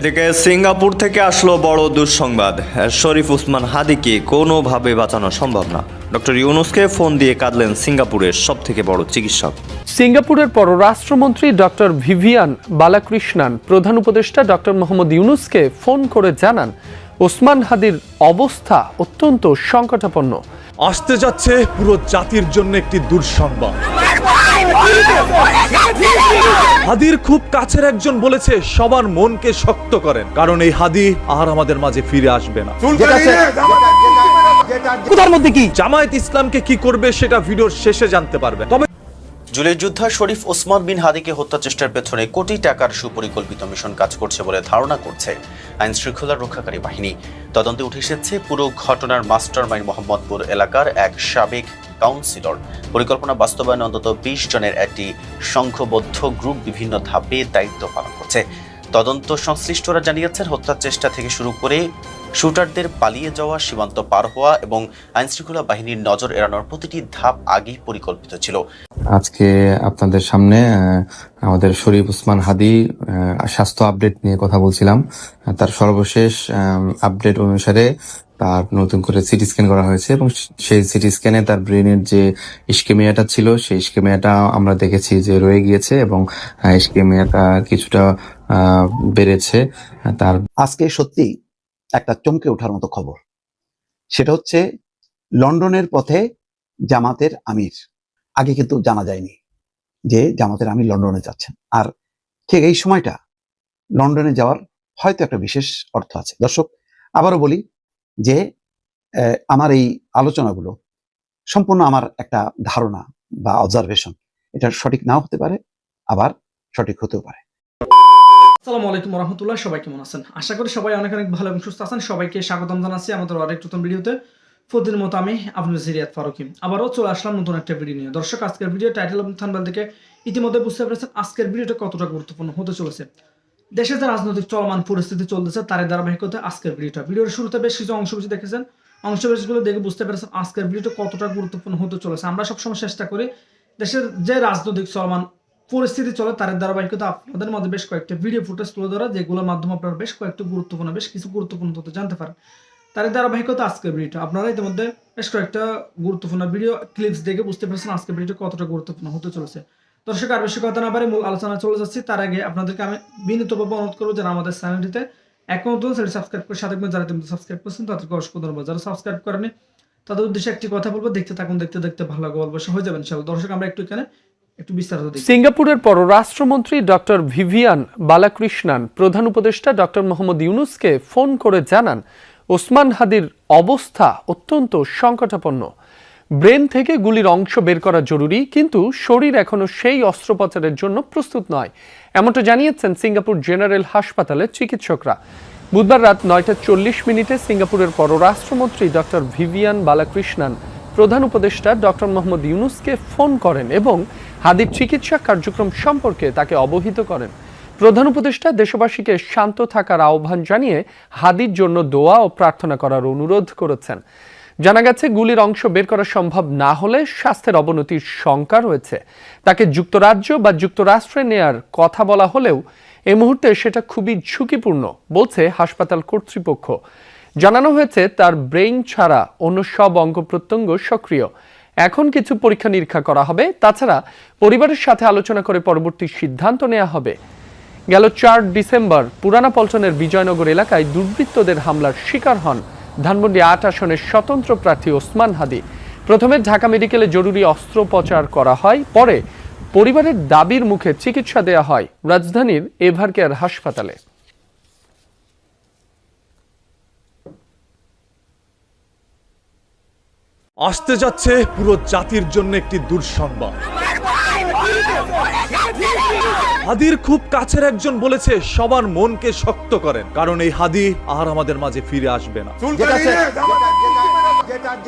এদিকে সিঙ্গাপুর থেকে আসলো বড় দুঃসংবাদ। শরীফ উসমান হাদিকে কোনোভাবে বাঁচানো সম্ভব না। ডক্টর ইউনুসকে ফোন দিয়ে কাঁদলেন সিঙ্গাপুরের সব থেকে বড় চিকিৎসক। সিঙ্গাপুরের পররাষ্ট্রমন্ত্রী ডক্টর ভিভিয়ান বালাকৃষ্ণান প্রধান উপদেষ্টা ডক্টর মোহাম্মদ ইউনুসকে ফোন করে জানান ওসমান হাদির অবস্থা অত্যন্ত সংকটাপন্ন। আসতে যাচ্ছে পুরো জাতির জন্য একটি দুঃসংবাদ। হাদির খুব কাছের একজন বলেছে সবার মনকে শক্ত করেন কারণ এই হাদি আর আমাদের মাঝে ফিরে আসবে না। কোথার মধ্যে কি? জামায়াত ইসলামকে কি করবে সেটা ভিডিওর শেষে জানতে পারবে তবে জুলাই যোদ্ধা শরীফ ওসমান বিন হাদিকে হত্যা চেষ্টার পেছনে কোটি টাকার সুপরিকল্পিত মিশন কাজ করছে বলে ধারণা করছে আইন শৃঙ্খলা রক্ষাকারী বাহিনী। তদন্তে উঠে এসেছে পুরো ঘটনার মাস্টার মাইন্ড মোহাম্মদপুর এলাকার এক সাবেক কাউন্সিলর। পরিকল্পনা বাস্তবায়নে অন্তত বিশ জনের একটি সংঘবদ্ধ গ্রুপ বিভিন্ন ধাপে দায়িত্ব পালন করছে। তদন্ত সংশ্লিষ্টরা জানিয়েছেন, হত্যার চেষ্টা থেকে শুরু করে শুটারদের পালিয়ে যাওয়া সীমান্ত পার হওয়া এবং আইনশৃঙ্খলা বাহিনীর নজর এড়ানোর প্রতিটি ধাপ আগেই পরিকল্পিত ছিল। আজকে আপনাদের সামনে আমাদের শরীফ উসমান হাদি স্বাস্থ্য আপডেট নিয়ে কথা বলছিলাম। তার সর্বশেষ আপডেট অনুসারে তার নতুন করে সিটি স্ক্যান করা হয়েছে এবং সেই সিটি স্ক্যানে তার ব্রেনের যে ইস্কেমিয়াটা ছিল সেই ইস্কেমিয়াটা আমরা দেখেছি যে রয়ে গিয়েছে এবং ইস্কেমিয়াটা কিছুটা বেড়েছে। তার আজকে সত্যি একটা চমকে ওঠার মতো খবর। সেটা হচ্ছে, লন্ডনের পথে জামাতের আমির। আগে কিন্তু জানা যায়নি যে জামাতের আমির লন্ডনে যাচ্ছেন। আর ঠিক এই সময়টা লন্ডনে যাওয়ার হয়তো একটা বিশেষ অর্থ আছে। দর্শক, আবারও বলি যে আমার এই আলোচনাগুলো সম্পূর্ণ আমার একটা ধারণা বা অবজারভেশন এটা সঠিক নাও হতে পারে, আবার সঠিক হতেও পারে। আসসালামু আলাইকুম রহমতুল্লাহ সবাই কেমন আছেন? আশা করি সবাই অনেক অনেক ভালো এবং সুস্থ আছেন। সবাইকে স্বাগতম জানাচ্ছি আমাদের আরেক নতুন ভিডিওতে। প্রতিদিন মতো আমি আপনার সিরিয়াত ফারুকি। আবারও চলে আসলাম নতুন একটা ভিডিও নিয়ে। দর্শক, আজকের ভিডিও টাইটেল এবং থানবেল থেকে ইতিমধ্যে বুঝতে পেরেছেন আজকের ভিডিওটা কতটা গুরুত্বপূর্ণ হতে চলেছে। দেশে যে রাজনৈতিক চলমান পরিস্থিতি চলতেছে তার ধারাবাহিকতা আজকের ভিডিওটা। ভিডিওর শুরুতে বেশ কিছু অংশ বেশি দেখেছেন। অংশ বেশিগুলো দেখে বুঝতে পেরেছেন আজকের ভিডিওটা কতটা গুরুত্বপূর্ণ হতে চলেছে। আমরা সবসময় চেষ্টা করি দেশের যে রাজনৈতিক চলমান পরিস্থিতি চলে তার ধারাবাহিকতা আপনাদের মধ্যে বেশ কয়েকটা ভিডিও ফুটেজ তুলে ধরা, যেগুলোর মাধ্যমে আপনারা বেশ কয়েকটা গুরুত্বপূর্ণ, বেশ কিছু গুরুত্বপূর্ণ তথ্য জানতে পারেন। তার ধারাবাহিকতা আজকের ভিডিওটা আপনারা ইতিমধ্যে বেশ কয়েকটা গুরুত্বপূর্ণ ভিডিও ক্লিপস দেখে বুঝতে পেরেছেন আজকের ভিডিওটা কতটা গুরুত্বপূর্ণ হতে চলেছে। দর্শক, আর বেশি কথা না পারে মূল আলোচনা চলে যাচ্ছি। তার আগে আপনাদেরকে আমি বিনীতভাবে অনুরোধ করব যারা আমাদের চ্যানেলটিতে এখন নতুন, সেটি সাবস্ক্রাইব করে সাথে যারা তুমি সাবস্ক্রাইব করছেন, তাদেরকে অসংখ্য ধন্যবাদ। যারা সাবস্ক্রাইব করেনি তাদের উদ্দেশ্যে একটি কথা বলব, দেখতে থাকুন, দেখতে দেখতে ভালো লাগবে অবশ্য হয়ে যাবেন, ইনশাআল্লাহ। দর্শক, আমরা একটু এখানে সিঙ্গাপুরের পররাষ্ট্রমন্ত্রী ডক্টর ভিভিয়ান বালাকৃষ্ণান, প্রধান উপদেষ্টা ডক্টর মোহাম্মদ ইউনুসকে ফোন করে জানান, ওসমান হাদির অবস্থা অত্যন্ত সংকটাপন্ন। ব্রেন থেকে গুলির অংশ বের করা জরুরি, কিন্তু শরীর এখনও সেই অস্ত্রোপচারের জন্য প্রস্তুত নয়। এমনটা জানিয়েছেন সিঙ্গাপুর জেনারেল হাসপাতালের চিকিৎসকরা। বুধবার রাত নয়টা চল্লিশ মিনিটে সিঙ্গাপুরের পররাষ্ট্রমন্ত্রী ডক্টর ভিভিয়ান বালাকৃষ্ণান, প্রধান উপদেষ্টা ডক্টর মোহাম্মদ ইউনুসকে ফোন করেন এবং হাদির চিকিৎসা কার্যক্রম সম্পর্কে তাকে অবহিত করেন। প্রধান উপদেষ্টা দেশবাসীকে শান্ত থাকার আহ্বান জানিয়ে হাদির জন্য দোয়া ও প্রার্থনা করার অনুরোধ করেছেন। জানা গেছে, গুলির অংশ বের করা সম্ভব না হলে স্বাস্থ্যের অবনতির শঙ্কা রয়েছে। তাকে যুক্তরাজ্য বা যুক্তরাষ্ট্রে নেয়ার কথা বলা হলেও এ মুহূর্তে সেটা খুবই ঝুঁকিপূর্ণ, বলছে হাসপাতাল কর্তৃপক্ষ। জানানো হয়েছে, তার ব্রেইন ছাড়া অন্য সব অঙ্গ প্রত্যঙ্গ সক্রিয়। এখন কিছু পরীক্ষা নিরীক্ষা করা হবে। তাছাড়া পরিবারের সাথে আলোচনা করে পরবর্তী সিদ্ধান্ত নেওয়া হবে। গেল চার ডিসেম্বর, পুরানা পল্টনের বিজয়নগর এলাকায় দুর্বৃত্তদের হামলার শিকার হন ধানমন্ডি আট আসনের স্বতন্ত্র প্রার্থী ওসমান হাদি। প্রথমে ঢাকা মেডিকেলে জরুরি অস্ত্রোপচার করা হয়, পরে পরিবারের দাবির মুখে চিকিৎসা দেওয়া হয় রাজধানীর এভারকেয়ার হাসপাতালে। আসতে যাচ্ছে পুরো জাতির জন্য একটি দুঃসংবাদ। হাদির খুব কাছের একজন বলেছে সবার মনকে শক্ত করেন কারণ এই হাদি আর আমাদের মাঝে ফিরে আসবে না।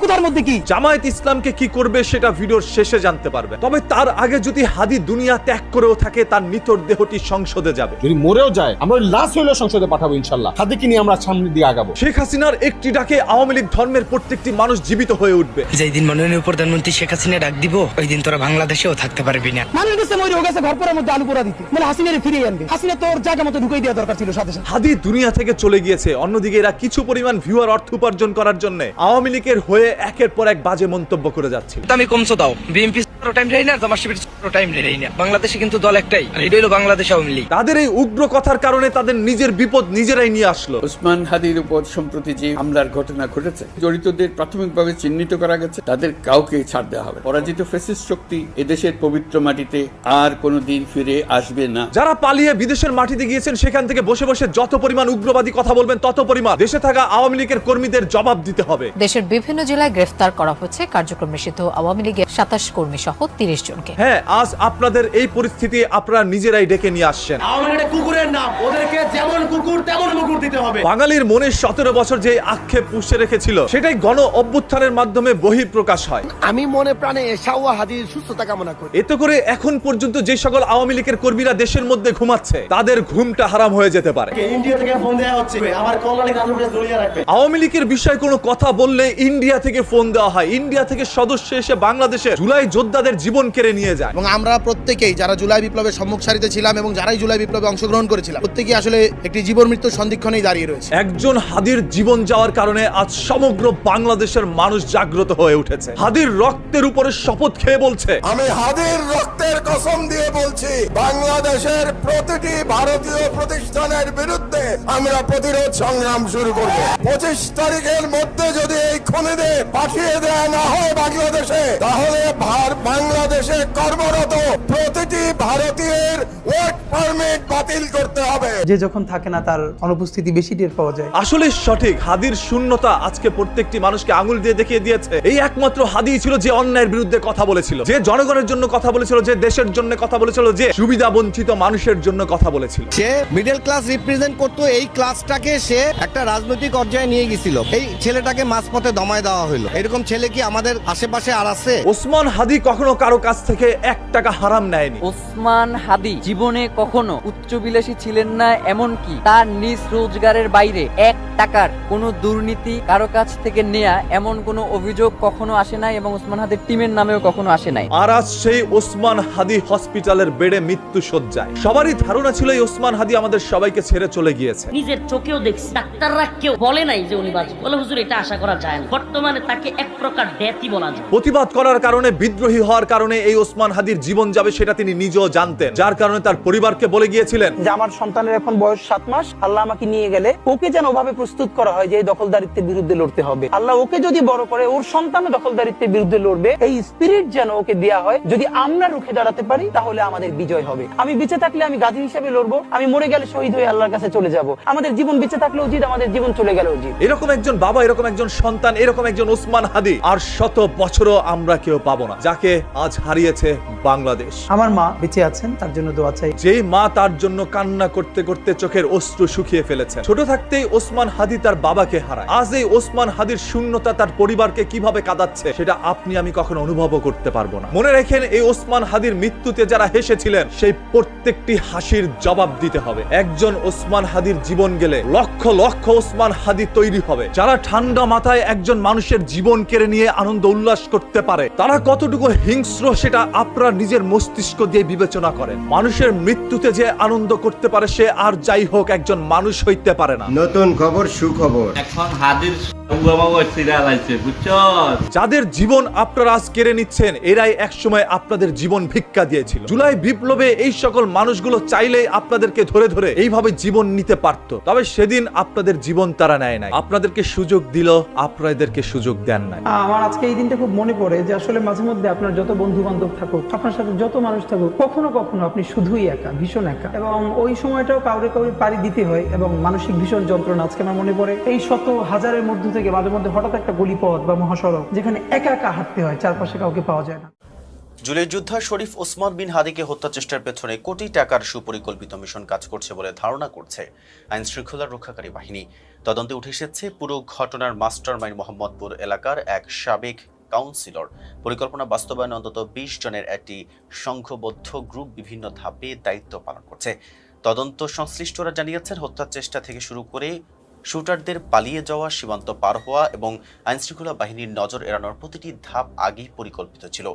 কোথার মধ্যে কি? জামায়াত ইসলামকে কি করবে সেটা ভিডিওর শেষে জানতে পারবে। তবে তার আগে যদি হাদি দুনিয়া ত্যাগ করেও থাকে তার নিতর দেহটি সংসদে যাবে। যদি মরেও যায় আমরা লাশ সংসদে পাঠাবো ইনশাল্লাহ। হাদিকে নিয়ে আমরা সামনে দিয়ে আগাবো। শেখ হাসিনার একটি ডাকে আওয়ামী লীগ ধর্মের প্রত্যেকটি মানুষ জীবিত হয়ে উঠবে। যেই দিন মাননীয় প্রধানমন্ত্রী শেখ হাসিনা ডাক দিব ওই দিন তোরা বাংলাদেশেও থাকতে পারবি না। মানুষ গেছে মরে গেছে ঘর পরের মধ্যে আলু পোড়া দিতে। মানে হাসিনারে ফিরিয়ে আনবে। হাসিনা তোর জায়গা মতো ঢুকিয়ে দেওয়া দরকার ছিল সাথে সাথে। হাদি দুনিয়া থেকে চলে গিয়েছে। অন্যদিকে এরা কিছু পরিমাণ ভিউয়ার অর্থ উপার্জন করার জন্য আওয়ামী লীগের হয়ে একের পর এক বাজে মন্তব্য করে যাচ্ছে। আমি কমছো দাও। বিএনপি টাইম দেয় না জামাত টাইম দেয় না। বাংলাদেশে কিন্তু দল একটাই আর এটা হলো বাংলাদেশ আওয়ামী লীগ। তাদের এই উগ্র কথার কারণে তাদের নিজের বিপদ নিজেরাই নিয়ে আসলো। ওসমান হাদির উপর সম্প্রতি যে হামলার ঘটনা ঘটেছে জড়িতদের প্রাথমিকভাবে চিহ্নিত করা গেছে তাদের কাউকে ছাড় দেওয়া হবে পরাজিত ফেসিস্ট শক্তি এদেশের পবিত্র মাটিতে আর কোনো দিন ফিরে আসবে না। যারা পালিয়ে বিদেশের মাটিতে গিয়েছেন সেখান থেকে বসে বসে যত পরিমাণ উগ্রবাদী কথা বলবেন তত পরিমাণ দেশে থাকা আওয়ামী লীগের কর্মীদের জবাব দিতে হবে। দেশের বিভিন্ন জেলায় গ্রেফতার করা হচ্ছে কার্যক্রম নিষিদ্ধ আওয়ামী লীগের সাতাশ কর্মী সহ। তিরিশ জনকে। হ্যাঁ আজ আপনাদের এই পরিস্থিতি আপনারা নিজেরাই ডেকে নিয়ে আসছেন। কুকুরের নাম ওদেরকে যেমন কুকুর তেমন মুকুর দিতে হবে। বাঙালির মনে সতেরো বছর যে আক্ষেপ পুষে রেখেছিল সেটাই গণ অভ্যুত্থানের মাধ্যমে বহিঃপ্রকাশ হয়। আমি মনে প্রাণে শাওয়া হাদির সুস্থতা কামনা করি। এতে করে এখন পর্যন্ত যে সকল আওয়ামী লীগের কর্মীরা দেশের মধ্যে ঘুমাচ্ছে তাদের ঘুমটা হারাম হয়ে যেতে পারে। ইন্ডিয়া থেকে ফোন দেওয়া হচ্ছে। আমার কল্যাণী রাখবে। আওয়ামী লীগের বিষয়ে কোনো কথা বললে ইন্ডিয়া থেকে ফোন দেওয়া হয়। ইন্ডিয়া থেকে সদস্য এসে বাংলাদেশে জুলাই যোদ্ধাদের জীবন কেড়ে নিয়ে যায়। এবং আমরা প্রত্যেকেই যারা জুলাই বিপ্লবের সম্মুখ সারিতে ছিলাম এবং যারাই জুলাই বিপ্লবে অংশগ্রহণ করেছিলাম প্রত্যেকেই আসলে একটি জীবন মৃত্যুর সন্ধিক্ষণেই দাঁড়িয়ে রয়েছে। একজন হাদির জীবন যাওয়ার কারণে আজ সমগ্র বাংলাদেশের মানুষ জাগ্রত হয়ে উঠেছে। হাদির রক্তের উপরে শপথ খেয়ে বলছে আমি হাদির রক্তের কসম দিয়ে বলছি বাংলাদেশের প্রতিটি ভারতীয় প্রতিষ্ঠানের বিরুদ্ধে আমরা প্রতিরোধ সংগ্রাম শুরু করব। পঁচিশ তারিখের মধ্যে যদি এই খুনিদের পাঠিয়ে দেওয়া না হয় বাংলাদেশে তাহলে ভার- বাংলাদেশে কর্মরত প্রতিটি ভারতীয়ের ওয়ার্ক পারমিট বাতিল করতে হবে। যে যখন থাকে না তার অনুপস্থিতি বেশি টের পাওয়া যায়। আসলে সঠিক হাদির শূন্যতা আজকে প্রত্যেকটি মানুষকে আঙুল দিয়ে দেখিয়ে দিয়েছে। এই একমাত্র হাদি ছিল যে অন্যায়ের বিরুদ্ধে কথা বলেছিল যে জনগণের জন্য কথা বলেছিল যে দেশের জন্য কথা বলেছিল যে সুবিধা বঞ্চিত মানুষের জন্য কথা বলেছিল। সে মিডল ক্লাস রিপ্রেজেন্ট করতো এই ক্লাসটাকে সে একটা রাজনৈতিক পর্যায়ে নিয়ে গেছিল। এই ছেলেটাকে মাঝপথে দমায় দেওয়া হলো এরকম ছেলে কি আমাদের আশেপাশে আর আছে? ওসমান হাদি কখনো কারও কাছ থেকে এক টাকা হারাম নেয়নি। ওসমান হাদি জীবনে কখনো উচ্চবিলাসী ছিলেন না এমনকি তার নিজ রোজগারের বাইরে এক টাকার কোনো দুর্নীতি কারও কাছ থেকে নেয়া এমন কোনো অভিযোগ কখনো আসে নাই এবং ওসমান হাদির টিমের নামেও কখনো আসে নাই। আর আজ সেই ওসমান হাদি হসপিটালের বেডে মৃত্যু সজ্জায় সবারই ধারণা ছিল এই ওসমান হাদি আমাদের সবাইকে ছেড়ে চলে গিয়েছে। নিজের চোখেও দেখছি ডাক্তাররা কেউ বলে নাই যে উনি বাঁচবে। বলে হুজুর এটা আশা করা যায় না। বর্তমানে তাকে এক প্রকার ডেথই বলা যায়। প্রতিবাদ করার কারণে বিদ্রোহী হওয়ার কারণে এই ওসমান হাদির জীবন যাবে সেটা তিনি নিজেও জানতেন। যার কারণে তার পরিবারকে বলে গিয়েছিলেন। যে আমার সন্তানের এখন বয়স সাত মাস আল্লাহ আমাকে নিয়ে গেলে ওকে যেন ওভাবে প্রস্তুত করা হয় যে এই দখলদারিত্বের বিরুদ্ধে লড়তে হবে। আল্লাহ ওকে যদি বড় করে ওর সন্তান দখলদারিত্বের বিরুদ্ধে লড়বে। এই স্পিরিট যেন ওকে দেয়া হয় যদি আমরা রুখে দাঁড়াতে পারি তাহলে আমাদের বিজয় হবে। আমি বেঁচে থাকলে আমি গাজী হিসেবে লড়বো আমি মরে গেলে শহীদ হয়ে আল্লাহর কাছে চলে যাব। আমাদের জীবন বেঁচে থাকলে উচিত আমাদের জীবন চলে গেলে উচিত। এরকম একজন বাবা এরকম একজন সন্তান এরকম একজন ওসমান হাদি আর শত বছরও আমরা কেউ পাবো না যাকে আজ হারিয়েছে বাংলাদেশ। আমার মা বেঁচে আছেন তার জন্য দোয়া চাই। যেই মা তার জন্য কান্না করতে করতে চোখের অশ্রু শুকিয়ে ফেলেছেন। ছোট থাকতেই ওসমান হাদি তার বাবাকে হারায়। আজ এই ওসমান হাদির শূন্যতা তার পরিবারকে কীভাবে কাঁদাচ্ছে, সেটা আপনি আমি কখনো অনুভবও করতে পারব না। মনে রেখেন এই ওসমান হাদির মৃত্যুতে যারা হেসেছিলেন, সেই প্রত্যেকটি হাসির জবাব দিতে হবে। একজন ওসমান হাদির জীবন গেলে লক্ষ লক্ষ লক্ষ ওসমান হাদি তৈরি হবে। যারা ঠান্ডা মাথায় একজন মানুষের জীবন কেড়ে নিয়ে আনন্দ উল্লাস করতে পারে তারা কতটুকু হিংস্র সেটা আপনার নিজের মস্তিষ্ক দিয়ে বিবেচনা করেন। মানুষের মৃত্যুতে যে আনন্দ করতে পারে সে আর যাই হোক একজন মানুষ হইতে পারে না। নতুন খবর সুখবর। এখন হাদির যাদের জীবন আপনারা আজ কেড়ে নিচ্ছেন এরাই একসময় আপনাদের জীবন ভিক্ষা দিয়েছিল। জুলাই বিপ্লবে এই সকল মানুষগুলো চাইলেই আপনাদেরকে ধরে ধরে এইভাবে জীবন নিতে পারত। তবে সেদিন আপনাদের জীবন তারা নেয় নাই। আপনাদেরকে সুযোগ দিল আপনাদেরকে সুযোগ দেন নাই। আমার আজকে এই দিনটা খুব মনে পড়ে যে আসলে মাঝে মধ্যে আপনার যত বন্ধু বান্ধব থাকুক, আপনার সাথে যত মানুষ থাকুক, কখনো কখনো আপনি শুধুই একা, ভীষণ একা। এবং ওই সময়টাও কাউরে কাউরে পাড়ি দিতে হয় এবং মানসিক ভীষণ যন্ত্রণা আজকে আমার মনে পড়ে। এই শত হাজারের মধ্য থেকে মাঝে মধ্যে হঠাৎ একটা গলিপথ বা মহাসড়ক যেখানে একা একা হাঁটতে হয়, চারপাশে কাউকে পাওয়া যায় না। জুলাই যোদ্ধা শরীফ ওসমান বিন হাদিকে হত্যা চেষ্টার পেছনে কোটি টাকার সুপরিকল্পিত মিশন কাজ করছে বলে ধারণা করছে আইন শৃঙ্খলা রক্ষাকারী বাহিনী। তদন্তে উঠে এসেছে পুরো ঘটনার মাস্টার মাইন্ড মোহাম্মদপুর এলাকার এক সাবেক কাউন্সিলর। পরিকল্পনা বাস্তবায়নে অন্তত বিশ জনের একটি সংঘবদ্ধ গ্রুপ বিভিন্ন ধাপে দায়িত্ব পালন করছে। তদন্ত সংশ্লিষ্টরা জানিয়েছেন, হত্যার চেষ্টা থেকে শুরু করে শুটারদের পালিয়ে যাওয়া, সীমান্ত পার হওয়া এবং আইনশৃঙ্খলা বাহিনীর নজর এড়ানোর প্রতিটি ধাপ আগেই পরিকল্পিত ছিল.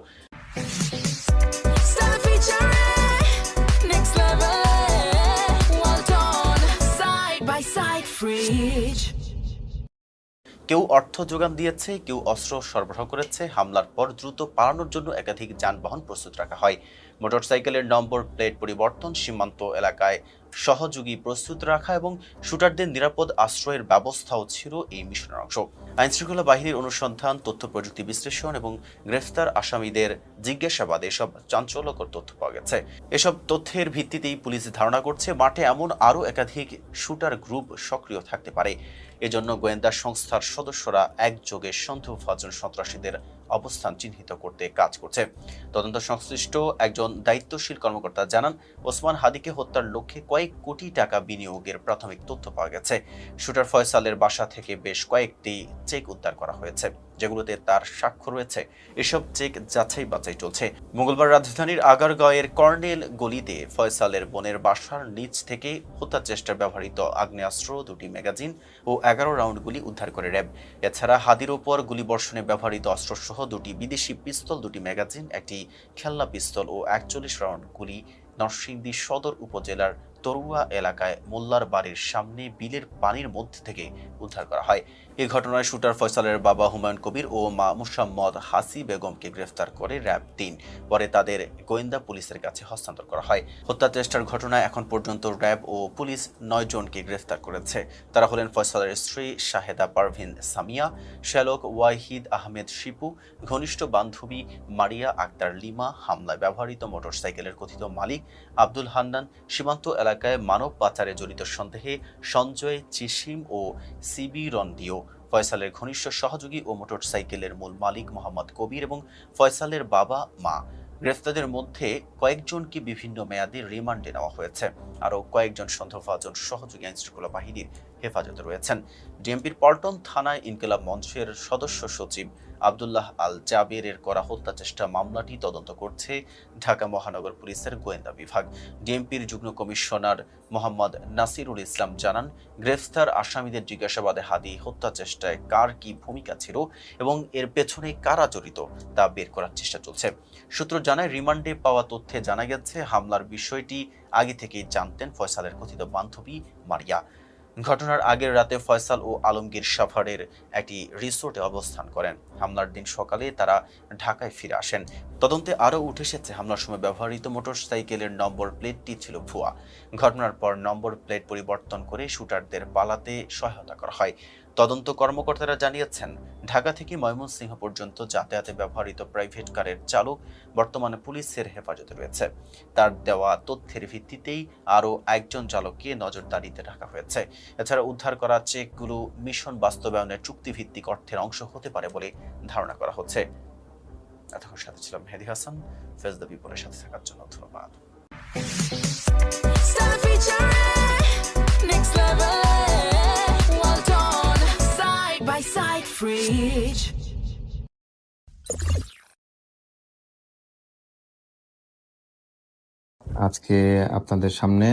কেউ অর্থ যোগান দিয়েছে, কেউ অস্ত্র সরবরাহ করেছে, হামলার পর দ্রুত পালানোর জন্য একাধিক যানবাহন প্রস্তুত রাখা হয়। মোটরসাইকেলের নম্বর প্লেট পরিবর্তন সীমান্ত এলাকায় সহযোগী প্রস্তুত রাখা এবং শুটারদের নিরাপদ আশ্রয়ের ব্যবস্থাও ছিল এই মিশনের অংশ। আইনশৃঙ্খলা বাহিনীর অনুসন্ধান, তথ্য প্রযুক্তি বিশ্লেষণ এবং গ্রেফতার আসামিদের জিজ্ঞাসাবাদে, এসব চাঞ্চল্যকর তথ্য পাওয়া গেছে। এসব তথ্যের ভিত্তিতেই পুলিশ ধারণা করছে, মাঠে এমন আরও একাধিক শুটার গ্রুপ সক্রিয় থাকতে পারে। এজন্য গোয়েন্দা সংস্থার সদস্যরা একযোগে সন্দেহভাজন সন্ত্রাসীদের অবস্থান চিহ্নিত করতে কাজ করছে। তদন্ত সংশ্লিষ্ট একজন দায়িত্বশীল কর্মকর্তা জানান, ওসমান হাদিকে হত্যার লক্ষ্যে কয়েক কোটি টাকা বিনিয়োগের প্রাথমিক তথ্য পাওয়া গেছে। শুটার ফয়সালের বাসা থেকে বেশ কয়েকটি চেক উদ্ধার করা হয়েছে। যেগুলোতে তার স্বাক্ষর রয়েছে। এসব চেক যাচাই বাছাই চলছে। মঙ্গলবার রাজধানীর আগারগাঁওয়ের কর্নেল গলিতে ফয়সালের বোনের বাসার নিচ থেকে হত্যা চেষ্টার ব্যবহৃত আগ্নেয়াস্ত্র, দুটি ম্যাগাজিন ও এগারো রাউন্ড গুলি উদ্ধার করে র্যাব। এছাড়া হাদির ওপর গুলিবর্ষণে ব্যবহৃত অস্ত্রসহ দুটি বিদেশি পিস্তল, দুটি ম্যাগাজিন, একটি খেলনা পিস্তল ও একচল্লিশ রাউন্ড গুলি নরসিংদী সদর উপজেলার তরুয়া এলাকায় মোল্লার বাড়ির সামনে বিলের পানির মধ্যে থেকে উদ্ধার করা হয়। এ ঘটনায় শুটার ফয়সালের বাবা হুমায়ুন কবির ও মা মুসাম্মদ হাসি বেগমকে গ্রেফতার করে র্যাব তিন। পরে তাদের গোয়েন্দা পুলিশের কাছে হস্তান্তর করা হয়। হত্যা চেষ্টার ঘটনায় এখন পর্যন্ত র্যাব ও পুলিশ নয় জনকে গ্রেফতার করেছে। তারা হলেন ফয়সালের স্ত্রী শাহেদা পারভিন সামিয়া শ্যালক ওয়াহিদ আহমেদ শিপু, ঘনিষ্ঠ বান্ধবী মারিয়া আক্তার লিমা, হামলায় ব্যবহৃত মোটরসাইকেলের কথিত মালিক আব্দুল হান্নান, সীমান্ত এলাকায় মানব পাচারে জড়িত সন্দেহে সঞ্জয় চিসিম ও সিবি রন্দিও ফয়সালের ঘনিষ্ঠ সহযোগী ও মোটরসাইকেলের মূল মালিক মোহাম্মদ কবির এবং ফয়সালের বাবা, মা। গ্রেফতারদের মধ্যে কয়েকজনকে বিভিন্ন মেয়াদে রিমান্ডে নেওয়া হয়েছে। আরও কয়েকজন সন্দেহভাজন সহযোগী আইনশৃঙ্খলা বাহিনীর হেফাজতে রয়েছেন। ডিএমপির পল্টন থানায় ইনকিলাব মঞ্চের সদস্য সচিব আবদুল্লাহ আল জাবেরের করা হত্যা চেষ্টা মামলাটি তদন্ত করছে ঢাকা মহানগর পুলিশের গোয়েন্দা বিভাগ। ডিএমপির যুগ্ম কমিশনার মোহাম্মদ নাসিরুল ইসলাম জানান, গ্রেফতার আসামিদের জিজ্ঞাসাবাদে হাদি হত্যা চেষ্টায় কার কি ভূমিকা ছিল এবং এর পেছনে কারা জড়িত তা বের করার চেষ্টা চলছে। সূত্র জানায়, রিমান্ডে পাওয়া তথ্যে জানা গেছে, হামলার বিষয়টি আগে থেকেই জানতেন ফয়সালের কথিত বান্ধবী মারিয়া। ঘটনার আগের রাতে ফয়সাল ও আলমগীর সাভারের একটি রিসোর্টে অবস্থান করেন। হামলার দিন সকালে তারা ঢাকায় ফিরে আসেন। তদন্তে আরও উঠে এসেছে হামলার সময় ব্যবহৃত মোটরসাইকেলের নম্বর প্লেটটি ছিল ভুয়া। ঘটনার পর নম্বর প্লেট পরিবর্তন করে শুটারদের পালাতে সহায়তা করা হয়। তদন্ত কর্মকর্তারা জানিয়েছেন, ঢাকা থেকে ময়মনসিংহ পর্যন্ত যাতায়াতে ব্যবহৃত প্রাইভেট কারের চালক বর্তমানে পুলিশের হেফাজতে রয়েছে। তার দেওয়া তথ্যের ভিত্তিতেই আরও একজন চালককে নজরদারিতে রাখা হয়েছে। এছাড়া উদ্ধার করা চেকগুলো মিশন বাস্তবায়নের চুক্তিভিত্তিক অর্থের অংশ হতে পারে বলে ধারণা করা হচ্ছে। এতক্ষণ সাথে ছিলাম মেহেদি হাসান। ফেজ দ্য সাথে থাকার জন্য ধন্যবাদ। Fridge. আজকে আপনাদের সামনে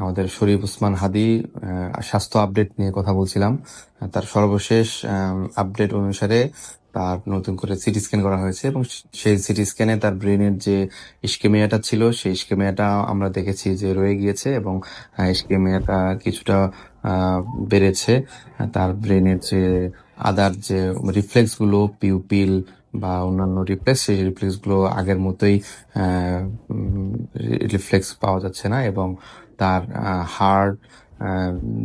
আমাদের শরীফ উসমান হাদি স্বাস্থ্য আপডেট নিয়ে কথা বলছিলাম তার সর্বশেষ আপডেট অনুসারে তার নতুন করে সিটি স্ক্যান করা হয়েছে এবং সেই সিটি স্ক্যানে তার ব্রেনের যে ইস্কেমিয়াটা ছিল, সেই ইস্কেমিয়াটা আমরা দেখেছি যে রয়ে গিয়েছে এবং ইস্কেমিয়াটা কিছুটা বেড়েছে তার ব্রেনের যে আদার যে রিফ্লেক্সগুলো পিউপিল বা অন্যান্য রিফ্লেক্স সেই রিফ্লেক্সগুলো আগের মতোই রিফ্লেক্স পাওয়া যাচ্ছে না এবং তার হার্ট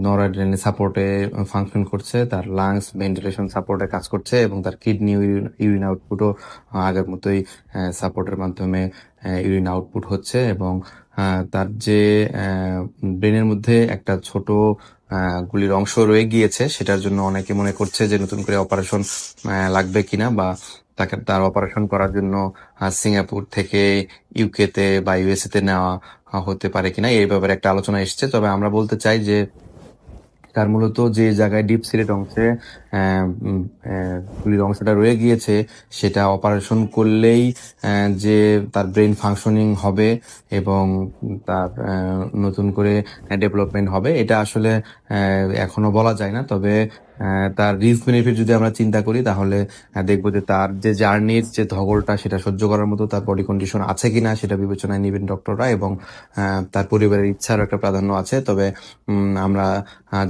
নরাড্রেনাল সাপোর্টে ফাংশন করছে, তার লাংস ভেন্টিলেশন সাপোর্টে কাজ করছে এবং তার কিডনি ইউরিন আউটপুটও আগের মতোই সাপোর্টের মাধ্যমে ইউরিন আউটপুট হচ্ছে এবং তার যে ব্রেনের মধ্যে একটা ছোট গুলির অংশ রয়ে গিয়েছে। সেটার জন্য অনেকে মনে করছে যে নতুন করে অপারেশন লাগবে কিনা বা তাকে তার অপারেশন করার জন্য সিঙ্গাপুর থেকে ইউকেতে বা ইউএসএ তে নেওয়া হতে পারে কিনা, এই ব্যাপারে একটা আলোচনা এসছে। তবে আমরা বলতে চাই যে তার মূলত যে জায়গায় ডিপ সিলেট অংশে গুলির অংশটা রয়ে গিয়েছে, সেটা অপারেশন করলেই যে তার ব্রেন ফাংশনিং হবে এবং তার নতুন করে ডেভেলপমেন্ট হবে, এটা আসলে এখনও বলা যায় না। তবে তার রিস্ক বেনিফিট যদি আমরা চিন্তা করি, তাহলে দেখব যে তার যে জার্নির যে ধগলটা, সেটা সহ্য করার মতো তার বডি কন্ডিশন আছে কিনা, সেটা বিবেচনায় নেবেন ডক্টররা এবং তার পরিবারের ইচ্ছার একটা প্রাধান্য আছে। তবে আমরা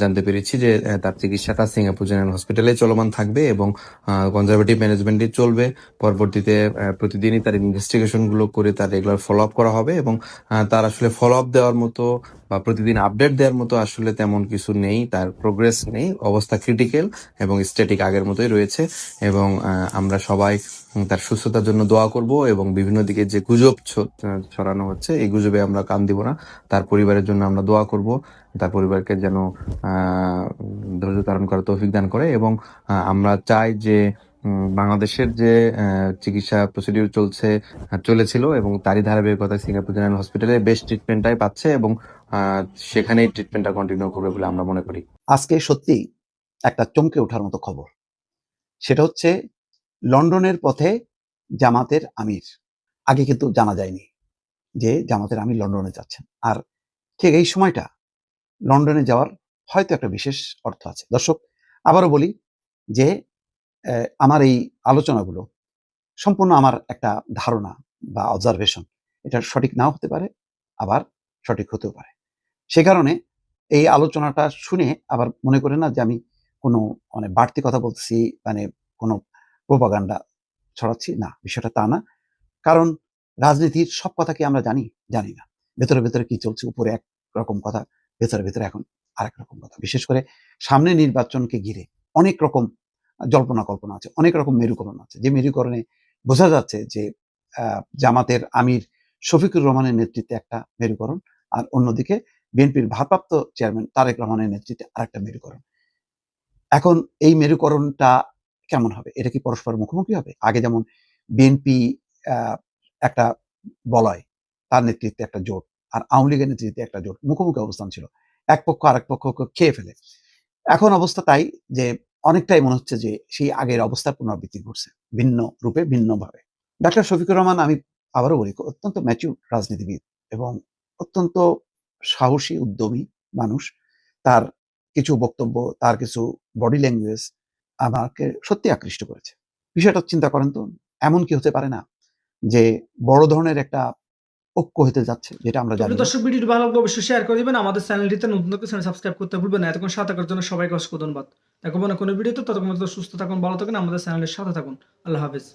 জানতে পেরেছি যে তার চিকিৎসাটা সিঙ্গাপুর জেনারেল হসপিটালে চলমান থাকবে এবং কনজারভেটিভ ম্যানেজমেন্টে চলবে। পরবর্তীতে প্রতিদিনই তার ইনভেস্টিগেশনগুলো করে তার রেগুলার ফলো আপ করা হবে এবং তার আসলে ফলো আপ দেওয়ার মতো বা প্রতিদিন আপডেট দেওয়ার মতো আসলে তেমন কিছু নেই। তার প্রোগ্রেস নেই। অবস্থা ক্রিটিক্যাল এবং স্ট্যাটিক আগের মতোই রয়েছে এবং আমরা সবাই তার সুস্থতার জন্য দোয়া করব এবং বিভিন্ন দিকে যে গুজব ছড়ানো হচ্ছে, এই গুজবে আমরা কান দিব না। তার পরিবারের জন্য আমরা দোয়া করব। তার পরিবারকে যেন ধৈর্য ধারণ করার তৌফিক দান করে এবং আমরা চাই যে বাংলাদেশের যে চিকিৎসা প্রসিডিউর চলছে, চলেছিল এবং তারই ধারাবাহিকতায় সিঙ্গাপুর জেনারেল হসপিটালে বেস্ট ট্রিটমেন্টটাই পাচ্ছে এবং সেখানেই ট্রিটমেন্টটা কন্টিনিউ করবে বলে আমরা মনে করি। আজকে সত্যি একটা চমকে ওঠার মতো খবর। সেটা হচ্ছে, লন্ডনের পথে জামাতের আমির। আগে কিন্তু জানা যায়নি যে জামাতের আমির লন্ডনে যাচ্ছেন। আর ঠিক এই সময়টা লন্ডনে যাওয়ার হয়তো একটা বিশেষ অর্থ আছে। দর্শক, আবারও বলি যে আমার এই আলোচনাগুলো সম্পূর্ণ আমার একটা ধারণা বা অবজারভেশন এটা সঠিক নাও হতে পারে, আবার সঠিক হতেও পারে। সে কারণে এই আলোচনাটা শুনে আবার মনে করে না যে আমি কোনো মানে বাড়তি কথা বলতেছি মানে কোনো প্রোপাগান্ডা ছড়াচ্ছি। না, বিষয়টা তা না। কারণ রাজনীতির সব কথা কি আমরা জানি? জানি না। ভেতরে ভেতরে কি চলছে? উপরে এক রকম কথা, ভেতরে ভেতরে এখন আরেক রকম কথা। বিশেষ করে সামনে নির্বাচনকে ঘিরে অনেক রকম জল্পনা কল্পনা আছে, অনেক রকম মেরুকরণ আছে। যে মেরুকরণে বোঝা যাচ্ছে যে জামাতের আমির শফিকুর রহমানের নেতৃত্বে একটা মেরুকরণ, আর অন্যদিকে বিএনপির ভারপ্রাপ্ত চেয়ারম্যান তারেক রহমানের নেতৃত্বে আরেকটা মেরুকরণ। এখন এই মেরুকরণটা কেমন হবে? এটা কি পরস্পর মুখোমুখি হবে? আগে যেমন বিএনপি একটা বলয়, তার নেতৃত্বে একটা জোট আর আওয়ামী লীগের নেতৃত্বে একটা জোট। মুখোমুখি অবস্থান ছিল। এক পক্ষ আরেক পক্ষকে খেয়ে ফেলে। এখন অবস্থা তাই যে অনেকটাই মনে হচ্ছে যে সেই আগের অবস্থার পুনরাবৃত্তি ঘটছে ভিন্ন রূপে, ভিন্নভাবে। ডাক্তার শফিকুর রহমান, আমি আবারও বলি, অত্যন্ত ম্যাচিউর রাজনীতিবিদ এবং অত্যন্ত সাহসী, উদ্যমী মানুষ। তার কিছু বক্তব্য, তার কিছু বডি ল্যাঙ্গুয়েজ আমাকে সত্যি আকৃষ্ট করেছে। বিষয়টা চিন্তা করেন তো, এমন কি হতে পারে না যে বড় ধরনের একটা ঐক্য হতে যাচ্ছে, যেটা আমরা জানি দর্শক, ভিডিওটি ভালো লাগলে অবশ্যই শেয়ার করে দিবেন। আমাদের চ্যানেলটিতে নতুন চ্যানেল সাবস্ক্রাইব করতে ভুলবেন না। এতক্ষণ সাথে থাকার জন্য সবাইকে অসংখ্য ধন্যবাদ। দেখো না কোনো ভিডিওতে। ততক্ষণ সুস্থ থাকুন, ভালো থাকুন। আমাদের চ্যানেলের সাথে থাকুন। আল্লাহ হাফেজ।